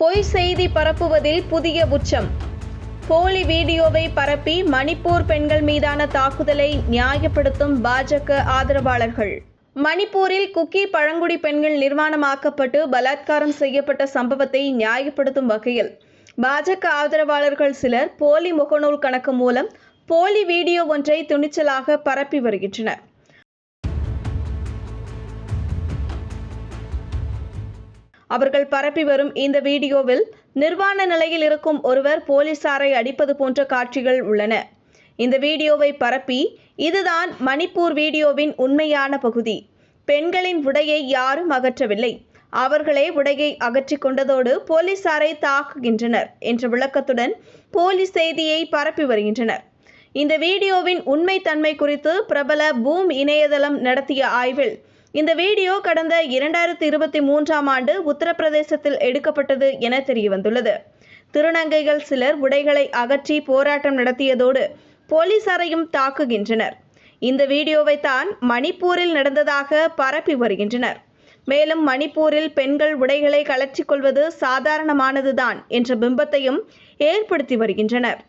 பொய் செய்தி பரப்புவதில் புதிய உச்சம். போலி வீடியோவை பரப்பி மணிப்பூர் பெண்கள் மீதான தாக்குதலை நியாயப்படுத்தும் பாஜக ஆதரவாளர்கள். மணிப்பூரில் குக்கி பழங்குடி பெண்கள் நிர்வாணமாக்கப்பட்டு பலாத்காரம் செய்யப்பட்ட சம்பவத்தை நியாயப்படுத்தும் வகையில் பாஜக ஆதரவாளர்கள் சிலர் போலி முகநூல் கணக்கு மூலம் போலி வீடியோ ஒன்றை துணிச்சலாக பரப்பி வருகின்றனர். அவர்கள் பரப்பி வரும் இந்த வீடியோவில் நிர்வாண நிலையில் இருக்கும் ஒருவர் போலீசாரை அடிப்பது போன்ற காட்சிகள் உள்ளன. இந்த வீடியோவை பரப்பி இதுதான் மணிப்பூர் வீடியோவின் உண்மையான பகுதி. பெண்களின் உடையை யாரும் அகற்றவில்லை. அவர்களே உடையை அகற்றி கொண்டதோடு போலீசாரை தாக்குகின்றனர் என்ற விளக்கத்துடன் போலீஸ் செய்தியை பரப்பி வருகின்றனர். இந்த வீடியோவின் உண்மைத்தன்மை குறித்து பிரபல பூம் இணையதளம் நடத்திய ஆய்வில் இந்த வீடியோ கடந்த இரண்டாயிரத்தி இருபத்தி மூன்றாம் ஆண்டு உத்தரப்பிரதேசத்தில் எடுக்கப்பட்டது என தெரியவந்துள்ளது. திருநங்கைகள் சிலர் உடைகளை அகற்றி போராட்டம் நடத்தியதோடு போலீசாரையும் தாக்குகின்றனர். இந்த வீடியோவை தான் மணிப்பூரில் நடந்ததாக பரப்பி வருகின்றனர். மேலும் மணிப்பூரில் பெண்கள் உடைகளை கலற்றிக்கொள்வது சாதாரணமானதுதான் என்ற பிம்பத்தையும் ஏற்படுத்தி வருகின்றனர்.